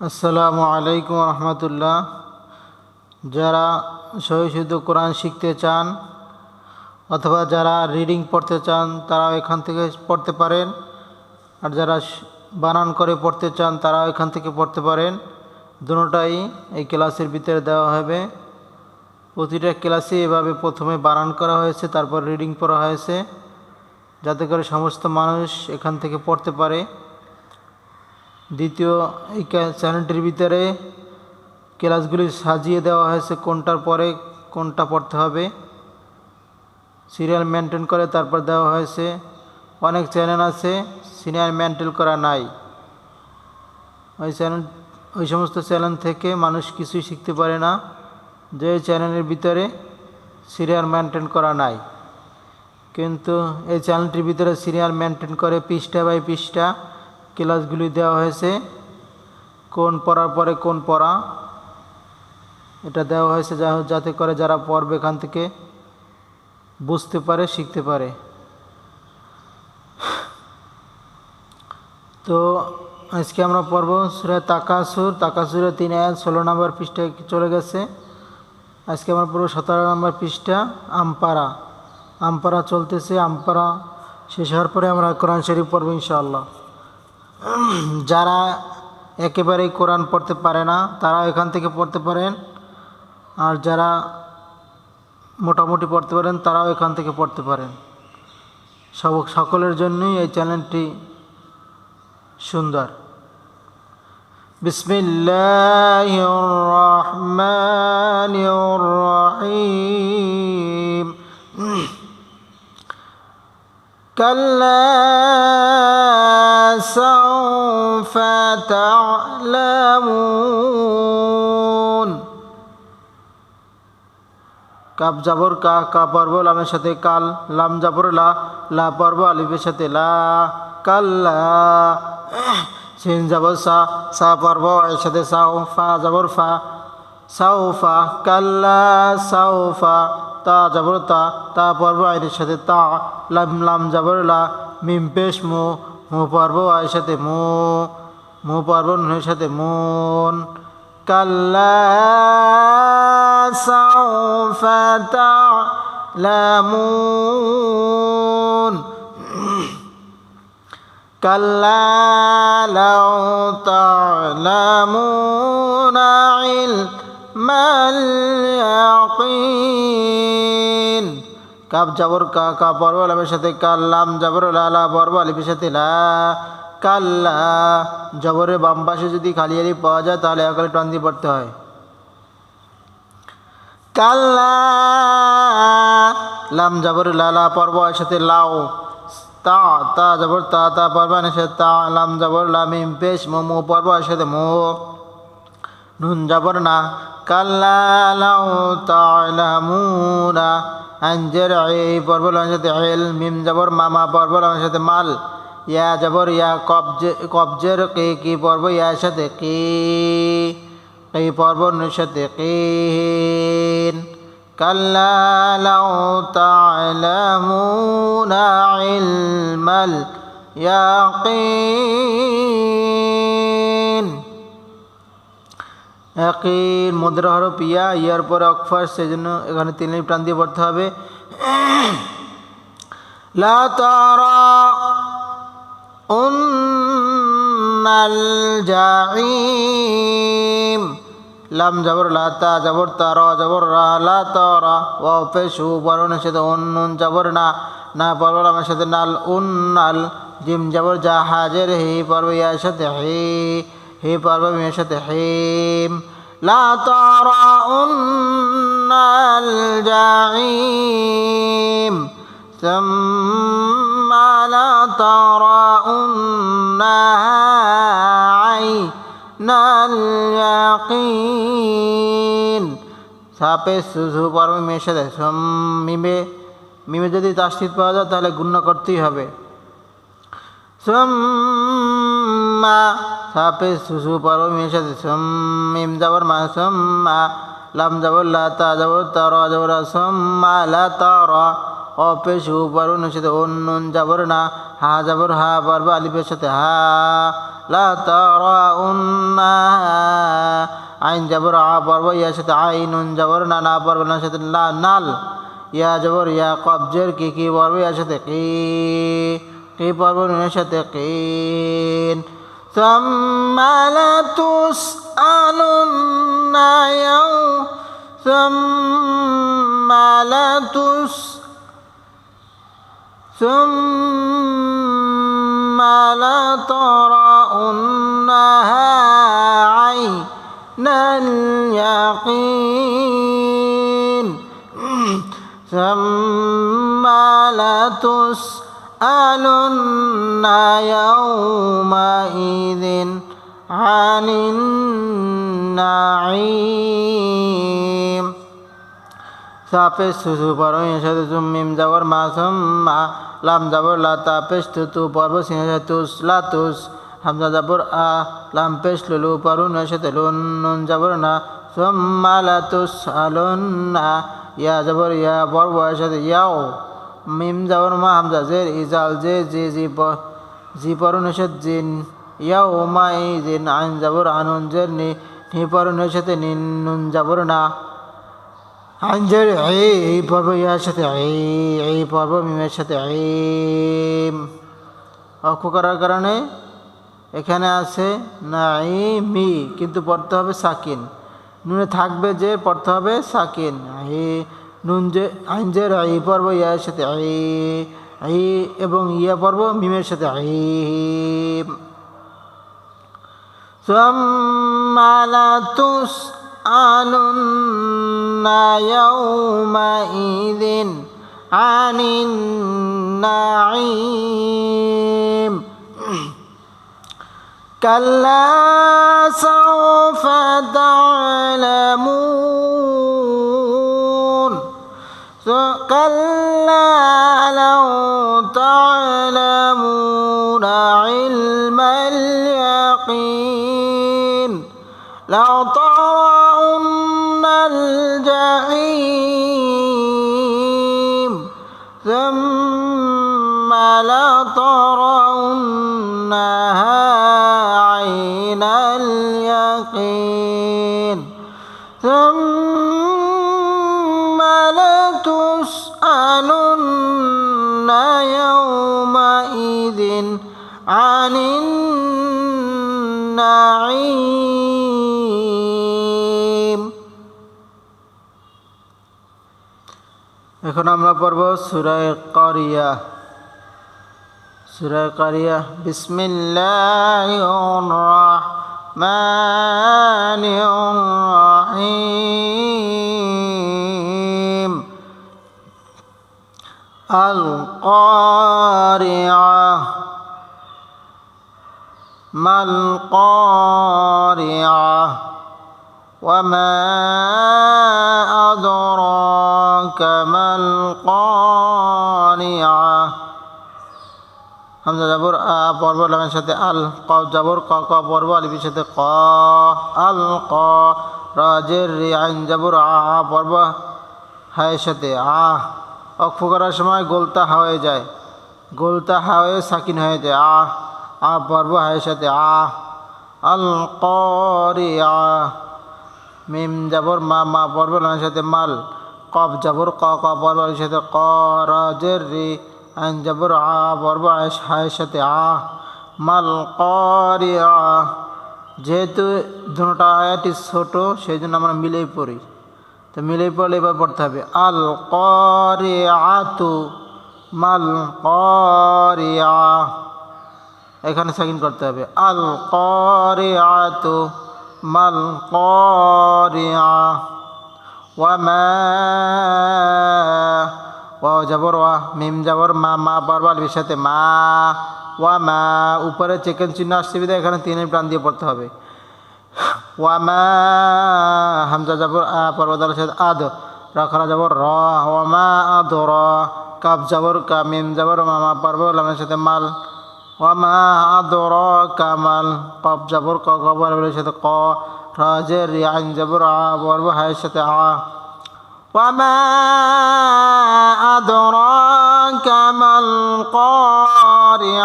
আসসালামু আলাইকুম রহমতুল্লাহ। যারা সহিশুদ্ধ কোরআন শিখতে চান অথবা যারা রিডিং পড়তে চান তারা এখান থেকে পড়তে পারেন। আর যারা বানান করে পড়তে চান, তারাও এখান থেকে পড়তে পারেন। দুটোটাই এই ক্লাসের ভিতরে দেওয়া হবে। প্রতিটা ক্লাসে এভাবে প্রথমে বানান করা হয়েছে, তারপর রিডিং পড়া হয়েছে। যাতে করে সমস্ত মানুষ এখান থেকে পড়তে পারে। দ্বিতীয়, এই চ্যানেলটির ভিতরে ক্লাসগুলি সাজিয়ে দেওয়া হয়েছে, কোনটার পরে কোনটা পড়তে হবে। সিরিয়াল মেনটেন করে তারপর দেওয়া হয়েছে। অনেক চ্যানেল আছে সিরিয়াল মেনটেন করা নাই। ওই চ্যানেল, ওই সমস্ত চ্যানেল থেকে মানুষ কিছুই শিখতে পারে না, যে চ্যানেলের ভিতরে সিরিয়াল মেনটেন করা নাই। কিন্তু এই চ্যানেলটির ভিতরে সিরিয়াল মেনটেন করে পৃষ্ঠা বাই পৃষ্ঠা ক্লাসগুলি দেওয়া হয়েছে। কোন পড়ার পরে কোন পড়া। এটা দেওয়া হয়েছে যা- যাতে করে যারা পড়বে এখান থেকে বুঝতে পারে, শিখতে পারে। তো আজকে আমরা পড়ব সুরে তাকাসুর। তাকাসুরে তিন আয়াত ষোলো নম্বর পৃষ্ঠায় চলে গেছে। আজকে আমরা পড়ব সতেরো নম্বর পৃষ্ঠা আমপারা আমপারা চলতেছে আমপারা শেষ হওয়ার পরে আমরা কোরআন শরীফ পড়ব ইনশাআল্লাহ। যারা একেবারেই কোরআন পড়তে পারে না তারা এখান থেকে পড়তে পারেন আর যারা মোটামুটি পড়তে পারেন তারাও এখান থেকে পড়তে পারেন সব সকলের জন্যই এই চ্যানেলটি সুন্দর বিসমিল্লাহ রহমান রহিম كلا سوف تعلمون কাপ যাবর কা কা পর্ব লামের সাথে কাল লাম যাবর লা লা পর্ব আলিফের সাথে লা কাল্লা সিন যাবর সা সা পর্ব এর সাথে সাও ফা যাবর ফা সাউফা কাল্লা সাউফা তা যাবর তা তা পর্ব আইনের সাথে তা লাম লাম যাবর লা মিম পেশ মু মু পর্ব আয়ের সাথে মু মু পর্ব নুনের সাথে মুন كلا سوف تعلمون كلا لو تعلمون علم اليقين কাপ যাবর কা কা পর্ব লামের সাথে কাল্লাম যাবর লালা পর্ব আলিফের সাথে লা কাল্লা। জবরের বাম পাশে যদি খালি আলিফ পাওয়া যায়, তাহলে একালে টান দিয়ে পড়তে হয়। কাল্লা। লাম যাবর লালা পর্ব এর সাথে লাও। তা তা যাবর তা তা পর্ব এর সাথে তা। লাম জবর লামিম পেশ, মো মো পর্ব এর সাথে মো। নুন যাবর না। কাল্লা লাউ তালামুনা। আঞ্জের এই পর্ব লামের সাথে এল, মিম যাবর মামা পর্ব লামের সাথে মাল। ইয়া যাবর ইয়া কবজে, কবজের কে, কি পর্ব? ইয়ার সাথে কি এই পর্ব? নুর সাথে কিন কাল্লা লাউ তালামুনা ইলমাল ইয়াকিন। একই মুদ্রা ইয়া, ইয়ার পরে অকফার সেই জন্য এখানে তিন টান দিয়ে পড়তে হবে। লা তারা উন্নাল লাম যাবর লা তা যাবর তারা যাবর রা লা তারা ওয়াও পেশু বরণের উন্নুন যাবর না। না পর্ব আমার নাল উন্নাল। জিম যাবর যা হাজের হি পর্ব ইয়ার হি হি পর্ব হিম। লা তারা উন্নাল জাহিম لترونها عين اليقين সাপে সুসু পর্ব মেয়ের সাথে সম মিমে মিমে যদি তাস্তিত পাওয়া যায় তাহলে গুণ্য করতেই হবে সুম্মা সাপে সুসু পর্ব মেয়ের সাথে সম মিম যাবর মা সুম্মা লাম যাবর লা তা যাবর তার যাবর সুম্মা লা তারা কপেশ উপরুনের সাথে অন্যন যাবর না হা যাবর হা পর্ব আলিফের সাথে হা লা তারা উন্না আইন যাবর আ পর্ব ইয়ার সাথে আইনুন যাবর না না পর্ব না সাথে লা নাল ইয়া যাবর ইয়া কবজের কি কি পর্ব ইয়ার সাথে কি কি পর্ব নুনের সাথে কিন ثم لتسألن يوم ثم لتس ثم لترؤنها عين اليقين. ثم لتسألن يومئذ عن النعيم. সাপেশ সুসু মিম যাবর মা মা। লাম যাবর লা তু তু পর্ব সিংহ তুস লা হামজা যাবর আ, লাম পেশ লুলু পরুন সাথে লুন নুন না। সুম্মা লা তুস আলুন না। ইয়া ইয়া পর্ব ইয়াও। মিম মা হামজা জের ইজাল জে জি জি জিন। মা ই জিন আইন আনুন জের নি। নি নিন নুন যাবর না। আঞ্জের এই পর্ব ইয়ার সাথে, এই পর্ব মিমের সাথে অক্ষ করার কারণে এখানে আছে না মি কিন্তু পড়তে হবে সাকিন। নুনে থাকবে যে, পড়তে হবে সাকিন। এ নুন যে আইনজের এই পর্ব ইয়ার সাথে, এই এবং ইয়া পর্ব মিমের সাথে, এই। ثم لتسألن يومئذ عن النعيم كلا سوف تعلمون كلا لو تعلمون علم اليقين لو ترون لترونها عين اليقين ثم لتسألن يومئذ عن النعيم এখন আমরা পড়ব সুরায় কারিয়া سورة القارية بسم الله الرحمن الرحيم. القارعة. ما القارعة وما أدراك ما القارعة؟ হামজা যাবর আ, পর্ব লাগানোর সাথে আল ক যাবর ক ক, পর্ব আলিপির সাথে ক, আল, ক রাজের রে, আইন যাবর আ পর্ব, হায়ের সাথে, আ অক্ষ করার সময় গোলতা হয়ে যায়। গোলতা হয়ে সাকিন হয়ে যায়, আ আ, পর্ব হায়ের সাথে, আ, আল করিয়া মিম যাবর মা মা, পর্ব লাগানোর সাথে মাল, কফ যাবর ক ক, পর্ব সাথে ক রাজের রে আইন যাবর আ পর্ব হায়ের সাথে আ। মাল করিয়া যেহেতু দুটা আয়াটি ছোট সেই জন্য আমরা মিলেই পড়ি। তো মিলেই পড়লে এবার পড়তে হবে। আল করিয়াতু মাল করিয়া এখানে সাকিন করতে হবে। আল করিয়াতু মাল করিয়া ওয়ামা ওয়া যাবর ওয়া মিম যাবর মা মা বারবার সাথে মা, ওয়া, মা, উপরে চিকেন চিহ্ন আসছে বিধায় এখানে তিনের প্রাণ দিয়ে পড়তে হবে। ওয়া, মা, হামজা যাবর আ, পর্বতার সাথে আদ রখরা যাবর র ওয়ামা আদ, র কাপ যাবর কা, মিম যাবর মামা পর্ব লামের সাথে মাল। ওয়া, মা, আদ, র কামাল কপ যাবর ক কবর সাথে ক রাজের আইন যাবর আ পর্ব হায়ের সাথে আ। وما أدراك ما القارعة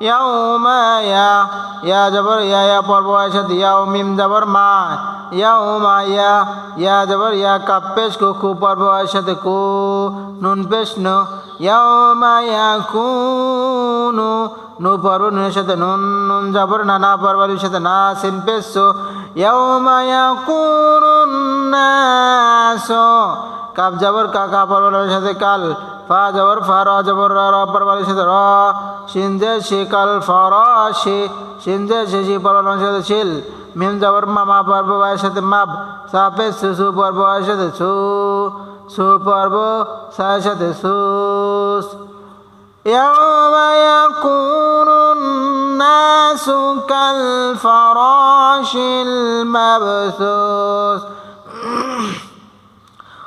يوم يا يا جبر يا يا পর্ব আয়সাদ ইয়াও মিম জবর মা ইয়াও মা ইয়া ইয়া জবর ইয়া কাপ পেশ কু কু পর্ব আয়সাদ কু নুন পেশ নু ইয়াও মা ইয়া কুনু নু পর্ব নুনের সাথে নুন নুন জবর না না পর্বের সাথে না সিন পেশ সো ইয়াও মা ইয়া কুনুন নাসো কাপ জবর কা কা পর্বের সাথে কাল ফা জবর ফা র জবর র র পর্বের সাথে র সিনজে শি কাল ফরাশি সিনজে শি শি পর্বের সাথে শিল মিম জবর মা মা পর্ব বায়ের সাথে মাপ সাপে সু সু পর্ব বায়ের সাথে সু সু পর্ব সায়ের সাথে সুস يوم يكون الناس كالفراش المبثوث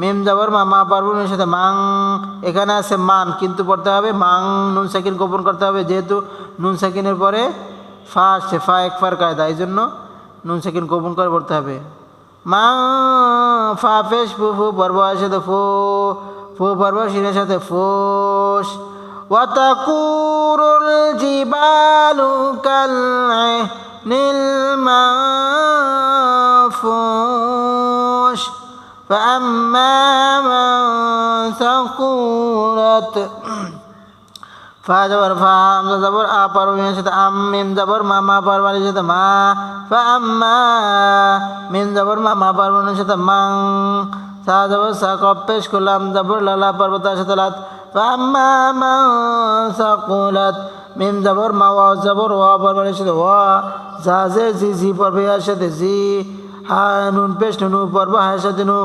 মিম যাবর মা মা পার্বণের সাথে মাং এখানে আছে মান কিন্তু পড়তে হবে মাং নুন সাকিন গোপন করতে হবে যেহেতু নুন সাকিনের পরে ফা আসছে ফা এক ফার কায়দা এই জন্য নুন সাকিন গোপন করে পড়তে হবে মা ফা ফেস ফু ফু পর্ব সাথে ফু ফু পর্ব শিনের সাথে ফোস وتكون الجبال كالعهن المنفوش فأما من ثقلت ফা জবর ফা হামজা জবর আ পারবিনের সাথে আম মিম জবর মা মা পারবানের সাথে মা ফা আম্মা মিম জবর মা মা পারবানের সাথে মাং সা জবর সা কপ পেশ করলাম জবর লালা পার্বতার সাথে লাত ফা আম্মা মান সাকুলাত মিম জবর মা ওয়া জবর ওয়া পারবানের সাথে ওয়া জা জে জি জি পারবিয়ার সাথে জি হা নুন পেশ নুন পর্ব হায়ের সাথে নু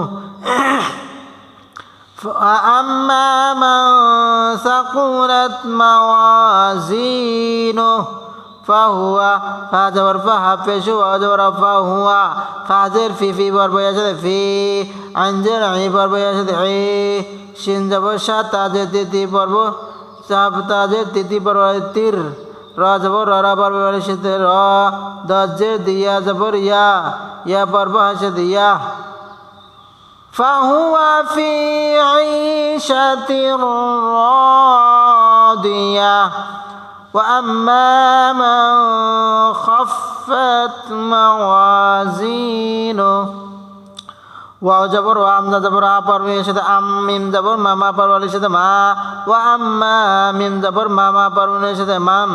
فأما من ثقلت موازينه فهو فاجبر فحفش وجبر فهو فاجر في في بربو يشد في عنجر عي بربو يشد عي شين جبر شا تاجر تيتي بربو সাপ তাজের তিতি পর্ব তীর را زبر را را بر بر را دا زر دیا زبر یا یا بر بر شد فهو في عيشة راضية وأما من خفت موازينه ওয়াও জবর ওয়া আমজা জবর আ পর্বের সাথে আম, মিম জবর মামা পর্বের সাথে মা, ওয়া আম্মা, মিম জবর মামা পর্বের সাথে মান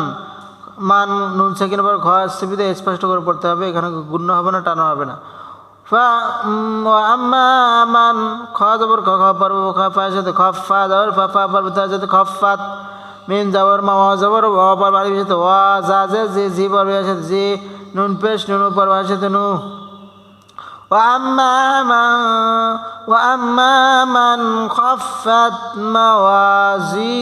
মান, নুন সেকেন্ড পর ঘ সুবিধা স্পষ্ট করে পড়তে হবে, এখানে গুণ্য হবে না, টানো হবে না। ফা আম্মা, মান, খ জবর খ খ পর্ব খ ফার সাথে খ, ফা জবর ফা ফা পর্ব তার সাথে খ, ফাত, মিম জবর মা ওয়া জবর ওয়া পর্বের সাথে ওয়া জা জে, জি জি পর্বের সাথে জি, নুন পেশ নুন পর্বের সাথে নু। وأما من وأما من خفت موازينه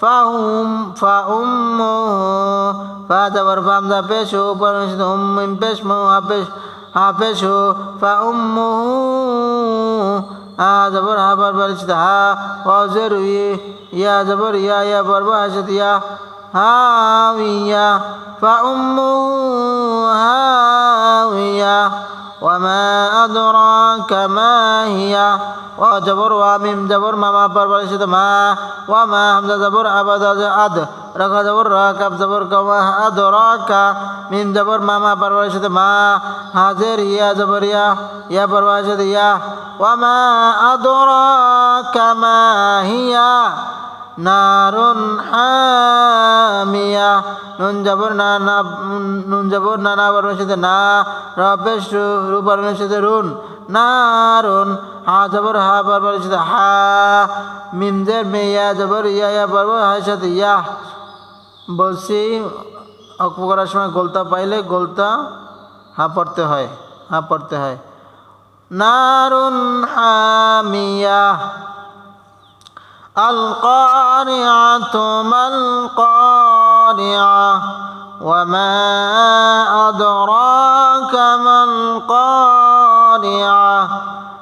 فهم فأمه فاتبر فامدا بيشو برنشد أم بيشمو هبش هبشو فأمه ها بر برشد ها وزر يا زبر يا يا بر برشد يا هاوية فأمه هاوية وما أدراك ما هي؟ وجبر وميم جبر ما ما بربرشد ما؟ وما حمزة جبر أبد أد ركا جبر راكب. جبر كما أدراك ميم جبر ما ما بربرشد ما؟ حاضر يا جبر يا يا بربرشد يا. وما أدراك ما هي؟ নারুন হামিয়া। নুন জবর না না, নুন জবর না না বর্ণের সাথে না। রবেশ রু বর্ণের সাথে রুন। নারুন হা জবর, হা বর্ণের সাথে হা। মিমজের মেয়া জবর, ইয়া ইয়া বর্ব হার সাথে ইয়া। বলছি, অক্ষ করার সময় গোলতা পাইলে গোলতা হা পড়তে হয়, হা পড়তে হয়। নারুন হামিয়া। القارعة ما القارعة وما أدراك ما القارعة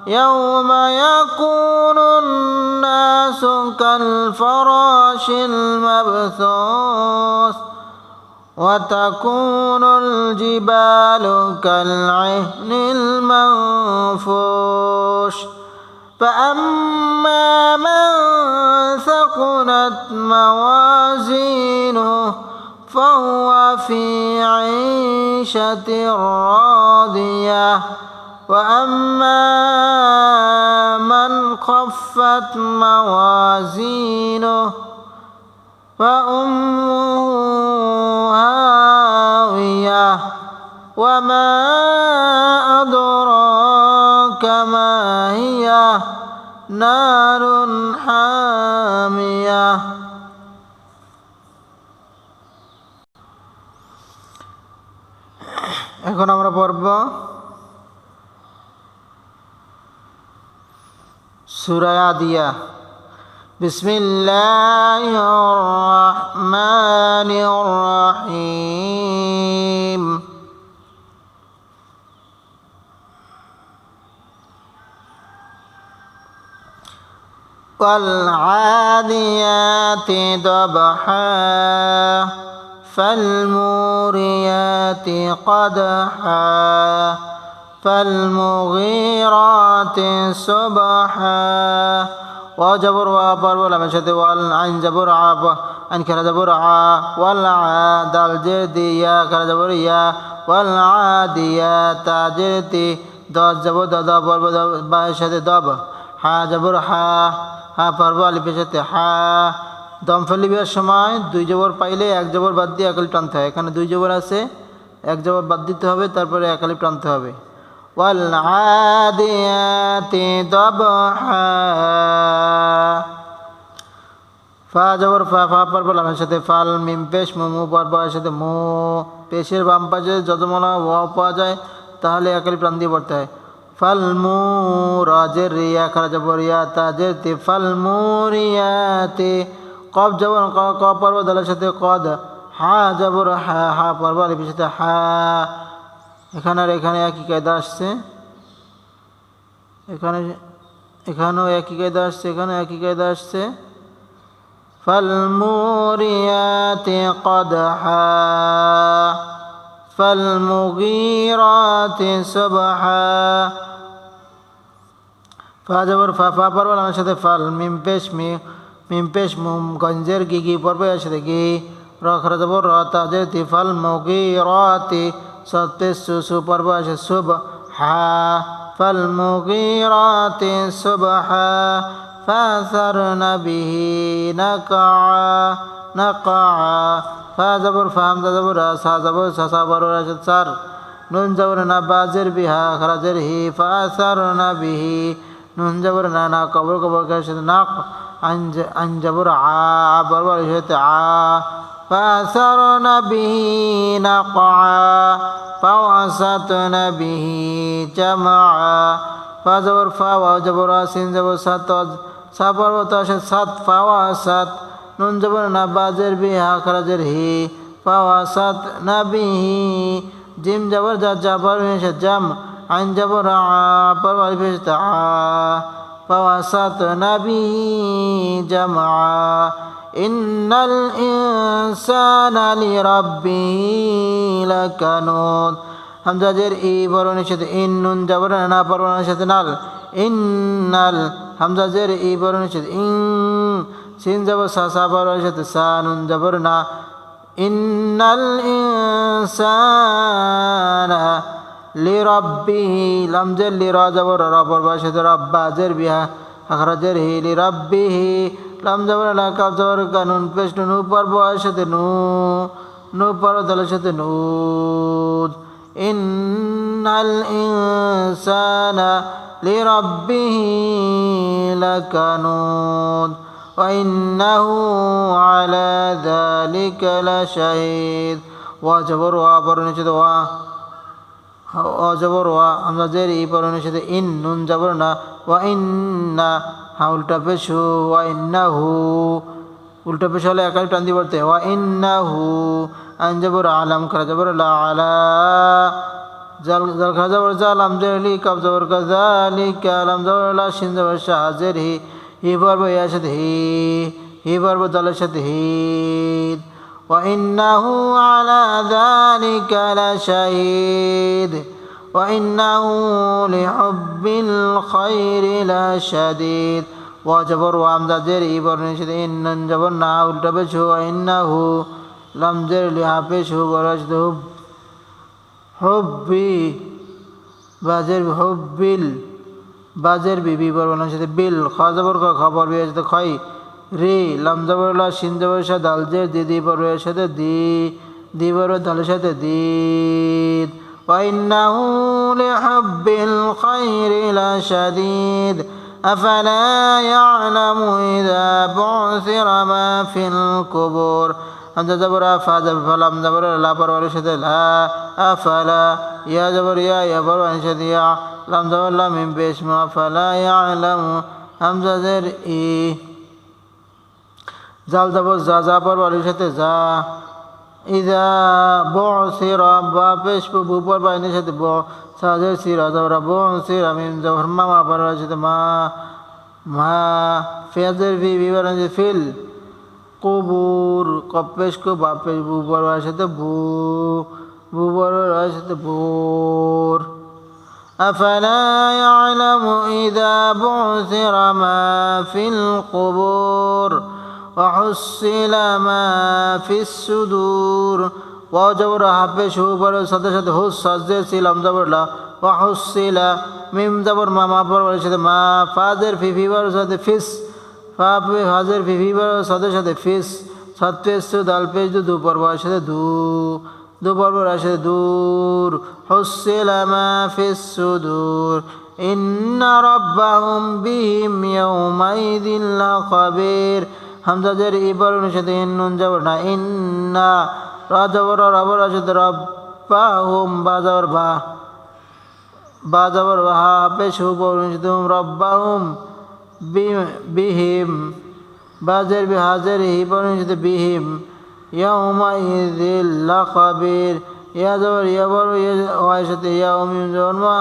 يوم يكون الناس كالفراش المبثوث وتكون الجبال كالعهن المنفوش فأما من ثقلت موازينه فهو في عيشة راضية وأما من خفت موازينه فأمه هاوية وما এখন আমরা পড়ব সুরায়া দিয়া بسم الله الرحمن الرحيم والعاديات ضبحا فالموريات قدحا فالمغيرات سبحا. وجبر وابر ولا مشد والعين جبر عب عن كلا جبر عا والعا دال جردي يا كلا جبر يا والعاديات جردي. دال جبر دال بر بر باشد حا جبر حا ها بر علي بشد حا. দম ফেলিবার সময় দুই জবর পাইলে এক জবর বাদ দিয়ে একালি টানতে হয়। এখানে দুই জবর আছে, এক জবর বাদ দিতে হবে, তারপরে একালি টানতে হবে। ওয়াল আদিয়াতি দবহা। ফা জবর, ফা ফা, পর লামের সাথে ফাল, মিম, পেশ, মু পর সাথে মু, পেশের বাম পাশে যত মনে ও পাওয়া যায়, তাহলে একালি প্রাণ দিয়ে পড়তে হয়। ফাল মু রাজের রিয়া খারা জবর রিয়া তাজের তে, ফাল মু রিয়াতে قاب جبر قاب পর্ব দলের সাথে কদ হা জবর হা হা পর্ব আলিফের সাথে হা এখানে আর এখানে একই কায়দা আসছে এখানে এখানেও একই কায়দা আসছে এখানে একই কায়দা আসছে فالموريات قدحا فالمغيرات صبحا ফা জবর ফা ফা পর্ব আমার সাথে ফাল মিম পেশ মি মিম পেশ মুম গঞ্জের গি গি পর্ব এর সাথে গি র খর জবর র তাজে তি ফাল মুগি রাতি সতে সু সু পর্ব আছে সুব হা ফাল মুগি রাতি সুব হা فاثرن به نقعا نقعا ফা জবর ফাম জবর সা জবর সা বড় রাশদ সার নুন জবর না বাজের বিহা খরাজের হি ফা সার না বিহি নুন জবর না না কবর কবর কাশদ নাক আঞ্জ আঞ্জবর আ বরবর হতে আ فأثرن به نقعا فوسطن به جمعا فزبر فا وجبر سين زبر سات সাবর তাসে সাত ফাওয়া সাত নুন জবর না বাজের বিহা খরাজের হি পাওয়া সাত না বিহি জিম জবর যা জাবর হয়েছে জাম আইন জবর পর হয়েছে আ পাওয়া সাত না বিহি জামা إن الإنسان لربه لكنود হামজাজের ই বরণের সাথে ইন নুন জবর না বরণের সাথে নাল ইন্নাল হামজাজের ই বরণের সাথে ইং সিন যাব সা সা বরণের সাথে সা নুন জবর না ইন্নাল ইনসানা লিরাব্বিহি লামজের লিরা জবর রবর সাথে রব্বাজের বিহা আখরাজের হি লিরাব্বিহি লাম জবর না কাব জবর কানুন পেশ নুন উপর বয়ের সাথে নু নু পর দলের সাথে নুদ إن الإنسان لربه لكنود وإنه على ذلك لشهيد وجبر وابرنشد وا অজবর ওয়া আমরা জের ই পরনের সাথে ইন, নুন জবর না, ওয়া ইন্না, হা, উল্টা পেশু, ওয়া ইন্নাহু। উল্টা পেশ হলে একাই টান দিয়ে পড়তে, ওয়া ইন্নাহু। আইন জবর, আলাম খারা জবর, লা আলা। জাল জাল খারা জবর, জালাম জেরলি কাব জবর কাজালি কালাম জবর, লা শিন জবর, শাহজের হি। হি, বর্ব, ইয়ার সাথে হি। হি, বর্ব দলের সাথে হিদ وإنه على ذلك لشهيد وإنه لحب الخير لشديد وجبر وامدا جر ইবর নিষেধ ইন্নন জবর না উল্টা পেশ وإنه لم جر لحافظ برشد حب حبي বাজের হব্বিল বাজের বিবি বর্বনের সাথে বিল খবর খবর বিয়ের সাথে খয় রে লাম জবরলা সিন জবর সাথে দালজের দিদি বর্বের সাথে দি দি বর্ব দালের সাথে দিদ وإنه لحب الخير لشديد أفلا يعلم إذا بعثر ما في القبور أنت جبر أفا جبر فلم جبر لا برور شد لا أفلا يا جبر يا يا برور شد يا لم جبر لا من باسم أفلا يعلم همزة زر إيه জাল যাব যা যা পরবারের সাথে যা ইদা ব সিরা বা পেশ বু পরবাইনের সাথে ব সাজের সিরা যাবরা ব সিরা মিম যাবর মা মা পরবারের সাথে মা মা ফেজের ভি বিবরণ যে ফিল কবুর কপেশ কো বাপেশ বু পরবারের সাথে বু বু পরবারের সাথে বুর أفلا يعلم إذا بعثر ما في القبور وحصل ما في الصدور وجبر حبش هو بر সাথে সাথে হুস সাজে ছিলাম জবরলা ওয়াহুসিলা মিম জবর মা মা পর সাথে মা ফাজের ফি ফি বর সাথে ফিস ফা পে হাজের ফি ফি বর সাথে সাথে ফিস সাত পেস দাল পেস দু পর সাথে দু দু পর সাথে দূর হুসিলা মা ফিস সুদূর إن ربهم بهم يومئذ لخبير হামজা জের ইবার অনুসারে নুন যাবর না। ইন্না রা যাবর রাবর আছে রব্বা হুম বা যাবর বা বা যাবর বা হাফে শুভ অনুসারে রব্বা হুম বিহিম, বাজের বি হাজের হিবার অনুসারে বিহিম। ইয়াউমা ইদিল্লা খাবির ইয়া যাবর ইয়া ইয়া সাথে ইয়া উমিম জন্মা।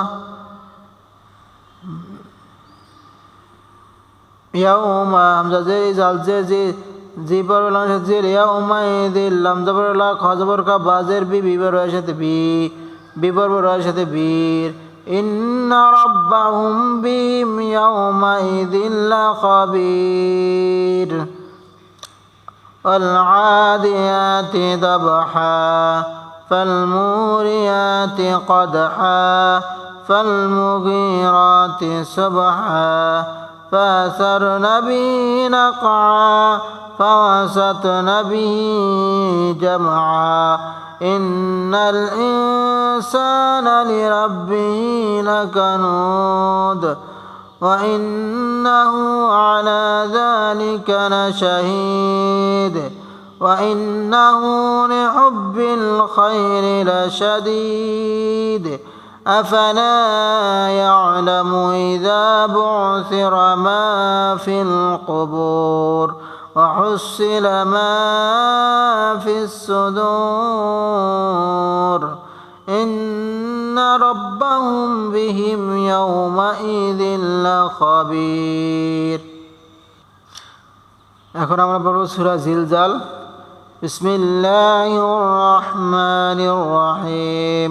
يوم همزه زي زال زي زي زیر زیر زیبر و لنشت زیر یوم ایدی لمزه بر لا خازبر کا بازر بی بي بي بی بیبر وشت بیر إن ربهم بهم لا خبير. والعاديات ذبحا فالموريات قدحا فالمغيرات سبحا. فأثرن به نقعا فوسطن به جمعا. إن الإنسان لربه لكنود وإنه على ذلك لشهيد. وإنه لحب الخير لشديد. أفلا يعلم إذا بعثر ما في القبور وحصل ما في الصدور إن ربهم بهم يومئذ لخبير এখন আমরা পড়ব সূরা জিলজাল বিসমিল্লাহির রহমানির রহিম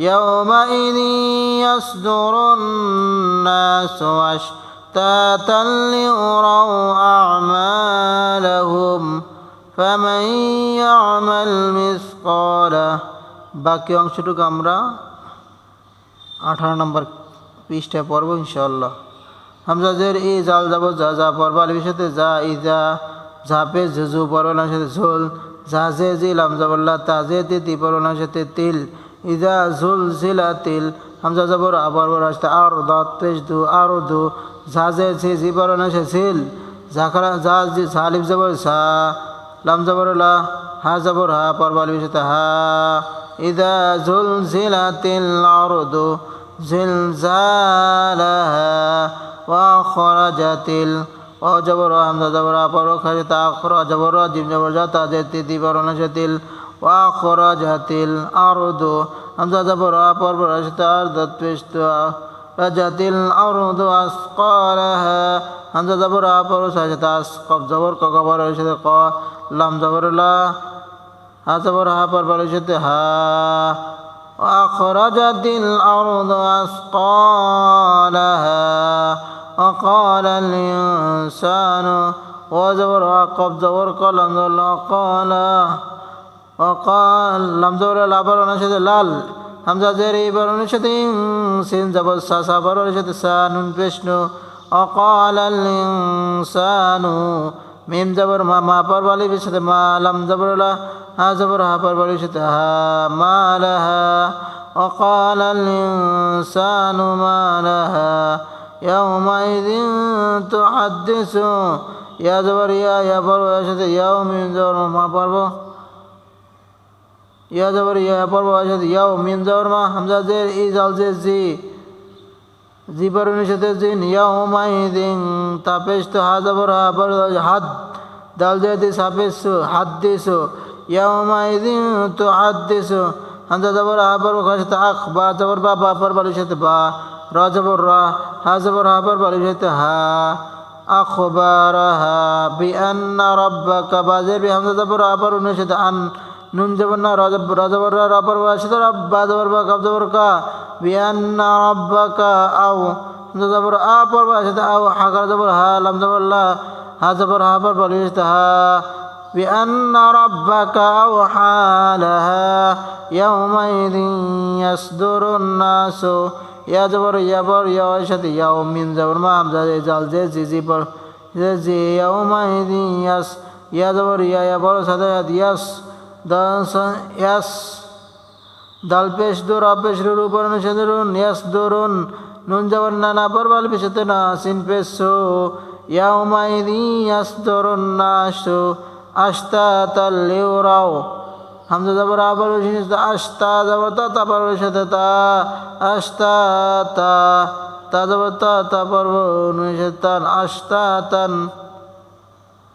يومئذ يصدر الناس أشتاتا ليروا أعمالهم فمن يعمل مثقال বাকি অংশটুকু আমরা আঠারো নম্বর পৃষ্ঠায় পড়ব ইনশাল্লাহ হামজাজের ই জাল যাব যা যা পড়ব আলির সাথে যা ইজা ঝাপে ঝুঝু পরলার সাথে ঝোল ঝাঁঝে জিলাম জবল্লা তাজে তিতি পরলার সাথে তিল ইদা তিল হামজা জবর আবার বর আসতে আর দত পেশ দু আর দু ঝাঝে ঝি ছি জিবরণ এসে ঝিল ঝাখরা ঝাজ সালিফ জবর সা, লাম জবর লা, হা জবর হা পরবালি বিশেষ হা। ইদা জুল জিলা তিল আর জুলজিলাতিল আরদু, জিলজালাহা ওয়া খরাজাতিল। জবর, হামজা জবর আপর খাজে তা আখরা জবর জিম জবর জাতা জেতি দিবরণ তিল وأخرجت الأرض. همزة زبر أبر أشتار دت بشتوا رجت الأرض أثقالها. همزة زبر أبر سجتا أسقف زبر كقبر أشتقا لم زبر لا. ها زبر أبر بلشتها وأخرجت الأرض اسقالها وقال الإنسان وزبر وقف زبر قلم قال وقال لم زبر الأبر نشد لال همزة زيري بر نشد سين زبر ساسا بر نشد سانون بشنو وقال الإنسان মিম জবর মা মা পর বালি বিশতে মা লাম জবর লা হা জবর হা পর বালি বিশতে হা মা লাহা وقال الإنسان ما لها يومئذ تحدث يا زبر يا يا পর্ব সাথে يوم জবর মা পর্ব ইয়া জবর ইয়া পর্ব সাথে ইয়াও মিন জবর মা হামজা জের ই জাল জে জি জিবরুনের সাথে জিন ইয়াউমাইদিন তাপেশ তো হাজাবর হাবার হাদ দাল জাতি সাপেশ হাদ দিস ইয়াউমাইদিন তো হাদ দিস হামজা জবর হাবার ওখানে সাথে আখ বা জবর বা বা পর বালির সাথে বা র জবর রা হা জবর হাবার বালির সাথে হা أخبارها بأن ربك بازر بحمزة زبر أبر ونشد أن নুন জবর না রজব রজবর রবর ওয়াশিদ রব্বা জবর বা কব জবর কা বিয়ান্না রব্বাকা আও হামজা জবর আ পর ওয়াশিদ আও হাকার জবর হা লাম জবর লা হা জবর হা পর বলিস হা بأن ربك أوحى لها يومئذ يصدر الناس يا جبر يا بر يا وشد يوم من جبر ما همزة جال جي جي جي بر جي يومئذ يس يا جبر يا يا بر سدا يس দাস ইয়াস দাল দোর অপেশ রুর উপর নিষেধরুন ইয়াস দরুন নুন যাবার না পর বাল পেশাতে না, সিন পেশ ইয়াউমাইদি ইয়াস দরুন না সো আস্তা তাল লেওরাও হামজা যাবার আবার আস্তা যাবার তা সাথে তা আস্তা তা তা যাবার তা নিষেধান আস্তা তান।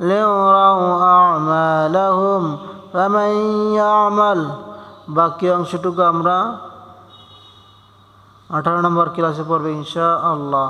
লিউরাউ আমালাহুম ফামান ইয়ামাল বাকি অংশটুকু আমরা আঠারো নম্বর ক্লাসে পড়বে ইনশা আল্লাহ